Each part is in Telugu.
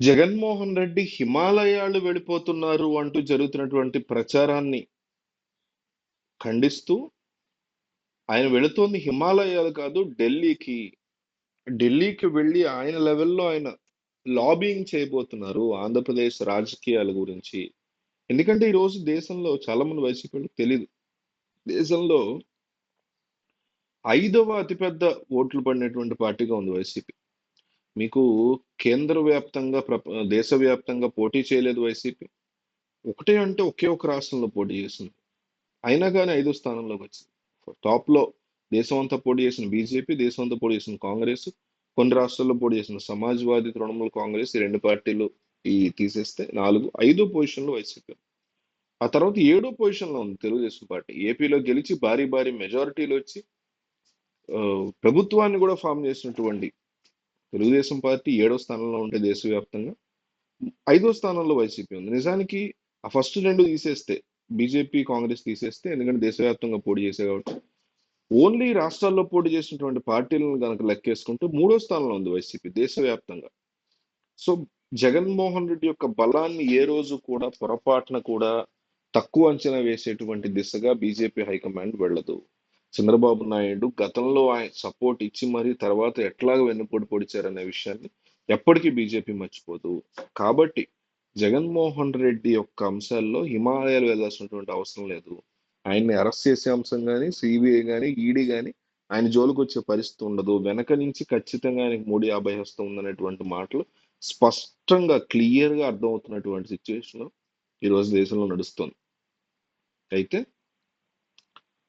జగన్మోహన్ రెడ్డి హిమాలయాలు వెళ్ళిపోతున్నారు అంటూ జరుగుతున్నటువంటి ప్రచారాన్ని ఖండిస్తూ ఆయన వెళుతోంది హిమాలయాలు కాదు ఢిల్లీకి. ఢిల్లీకి వెళ్ళి ఆయన లెవెల్లో ఆయన లాబింగ్ చేయబోతున్నారు ఆంధ్రప్రదేశ్ రాజకీయాల గురించి. ఎందుకంటే ఈరోజు దేశంలో చాలా మంది వైసీపీలకు తెలియదు దేశంలో ఐదవ అతిపెద్ద ఓట్లు పడినటువంటి పార్టీగా ఉంది వైసీపీ. మీకు కేంద్ర వ్యాప్తంగా ప్రప దేశవ్యాప్తంగా పోటీ చేయలేదు వైసీపీ. ఒకటే అంటే ఒకే ఒక రాష్ట్రంలో పోటీ చేసింది. అయినా కానీ ఐదో స్థానంలోకి వచ్చింది. టాప్లో దేశం అంతా పోటీ చేసిన బీజేపీ దేశం అంతా పోటీ చేసిన కాంగ్రెస్. కొన్ని రాష్ట్రాల్లో పోటీ చేసిన సమాజ్వాదీ తృణమూల్ కాంగ్రెస్. ఈ రెండు పార్టీలు ఈ తీసేస్తే నాలుగు ఐదో పొజిషన్లో వైసీపీ. ఆ తర్వాత ఏడో పొజిషన్లో ఉంది తెలుగుదేశం పార్టీ. ఏపీలో గెలిచి భారీ భారీ మెజారిటీలు వచ్చి ప్రభుత్వాన్ని కూడా ఫామ్ చేసినటువంటి తెలుగుదేశం పార్టీ ఏడో స్థానంలో ఉంటే దేశవ్యాప్తంగా ఐదో స్థానంలో వైసీపీ ఉంది. నిజానికి ఆ ఫస్ట్ రెండు తీసేస్తే బీజేపీ కాంగ్రెస్ తీసేస్తే ఎందుకంటే దేశవ్యాప్తంగా పోటీ చేసే కాబట్టి ఓన్లీ రాష్ట్రాల్లో పోటీ చేసినటువంటి పార్టీలను కనుక లెక్కేసుకుంటే మూడో స్థానంలో ఉంది వైసీపీ దేశవ్యాప్తంగా. సో జగన్మోహన్ రెడ్డి యొక్క బలాన్ని ఏ రోజు కూడా పొరపాటున కూడా తక్కువ అంచనా వేసేటువంటి దిశగా బీజేపీ హైకమాండ్ వెళ్ళదు. చంద్రబాబు నాయుడు గతంలో ఆయన సపోర్ట్ ఇచ్చి మరి తర్వాత ఎట్లాగ వెన్నుపోటు పొడిచారనే విషయాన్ని ఎప్పటికీ బీజేపీ మర్చిపోదు. కాబట్టి జగన్మోహన్ రెడ్డి యొక్క అంశాల్లో హిమాలయాలు వెళ్ళాల్సినటువంటి అవసరం లేదు. ఆయన్ని అరెస్ట్ చేసే అంశం కానీ సిబిఐ కానీ ఈడీ కానీ ఆయన జోలికి వచ్చే పరిస్థితి ఉండదు. వెనక నుంచి ఖచ్చితంగా ఆయనకు మూడు యాభై హస్తం ఉందనేటువంటి మాటలు స్పష్టంగా క్లియర్గా అర్థమవుతున్నటువంటి సిచ్యువేషన్ ఈ రోజు దేశంలో నడుస్తుంది. అయితే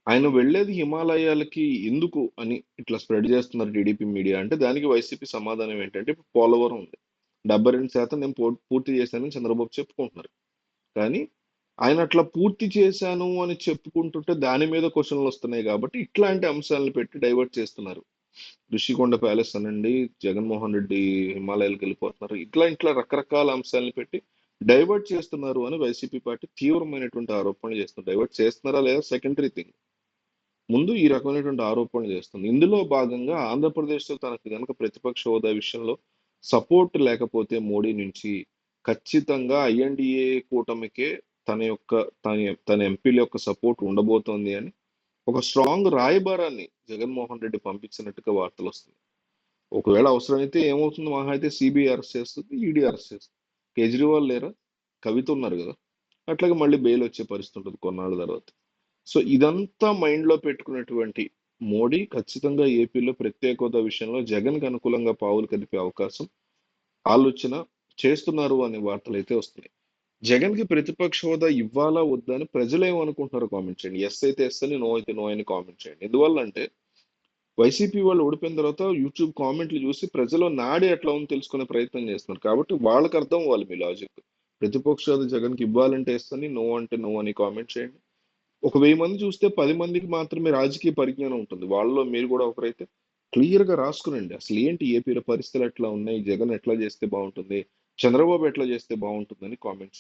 ఆయన వెళ్ళేది హిమాలయాలకి ఎందుకు అని ఇట్లా స్ప్రెడ్ చేస్తున్నారు టీడీపీ మీడియా అంటే దానికి వైసీపీ సమాధానం ఏంటంటే ఇప్పుడు పోలవరం ఉంది. డెబ్బై రెండు శాతం నేను పూర్తి చేశానని చంద్రబాబు చెప్పుకుంటున్నారు. కానీ ఆయన అట్లా పూర్తి చేశాను అని చెప్పుకుంటుంటే దాని మీద క్వశ్చన్లు వస్తున్నాయి కాబట్టి ఇట్లాంటి అంశాలను పెట్టి డైవర్ట్ చేస్తున్నారు. ఋషికొండ ప్యాలెస్ అనండి జగన్మోహన్ రెడ్డి హిమాలయాలకు వెళ్ళిపోతున్నారు. ఇట్లా ఇట్లా రకరకాల అంశాలను పెట్టి డైవర్ట్ చేస్తున్నారు అని వైసీపీ పార్టీ తీవ్రమైనటువంటి ఆరోపణలు చేస్తున్నారు. డైవర్ట్ చేస్తున్నారా లేదా సెకండరీ థింగ్. ముందు ఈ రకమైనటువంటి ఆరోపణలు చేస్తుంది. ఇందులో భాగంగా ఆంధ్రప్రదేశ్లో తనకు కనుక ప్రతిపక్ష హోదా విషయంలో సపోర్ట్ లేకపోతే మోడీ నుంచి ఖచ్చితంగా ఐఎన్డిఏ కూటమికే తన యొక్క తన తన ఎంపీల యొక్క సపోర్ట్ ఉండబోతోంది అని ఒక స్ట్రాంగ్ రాయబారాన్ని జగన్మోహన్ రెడ్డి పంపించినట్టుగా వార్తలు వస్తుంది ఒకవేళ అవసరమైతే ఏమవుతుంది? మహా అయితే సిబిఐ అరెస్ట్ చేస్తుంది ఈడీ అరెస్ట్ చేస్తుంది. కేజ్రీవాల్ లేరా? కవిత ఉన్నారు కదా. అట్లాగే మళ్ళీ బెయిల్ వచ్చే పరిస్థితి ఉంటుంది కొన్నాళ్ళ తర్వాత. సో ఇదంతా మైండ్లో పెట్టుకున్నటువంటి మోడీ ఖచ్చితంగా ఏపీలో ప్రత్యేక హోదా విషయంలో జగన్కి అనుకూలంగా పావులు కదిపే అవకాశం ఆలోచన చేస్తున్నారు అనే వార్తలు అయితే వస్తున్నాయి. జగన్కి ప్రతిపక్ష హోదా ఇవ్వాలా వద్దా అని ప్రజలు ఏమనుకుంటున్నారో కామెంట్ చేయండి. ఎస్ అయితే ఎస్ అని నో అయితే నో అని కామెంట్ చేయండి. ఎందువల్ల అంటే వైసీపీ వాళ్ళు ఓడిపోయిన తర్వాత యూట్యూబ్ కామెంట్లు చూసి ప్రజలు నాడే ఎట్లా ఉందో తెలుసుకునే ప్రయత్నం చేస్తున్నారు. కాబట్టి వాళ్ళకి అర్థం అవ్వాలి మీ లాజిక్. ప్రతిపక్ష హోదా జగన్కి ఇవ్వాలంటే ఎస్ అని నో అంటే నో అని కామెంట్ చేయండి. ఒక వెయ్యి మంది చూస్తే పది మందికి మాత్రమే రాజకీయ పరిజ్ఞానం ఉంటుంది. వాళ్ళలో మీరు కూడా ఒకరైతే క్లియర్గా రాసుకునండి. అసలు ఏంటి ఏపీలో పరిస్థితులు ఎట్లా ఉన్నాయి? జగన్ ఎట్లా చేస్తే బాగుంటుంది? చంద్రబాబు ఎట్లా చేస్తే బాగుంటుందని కామెంట్స్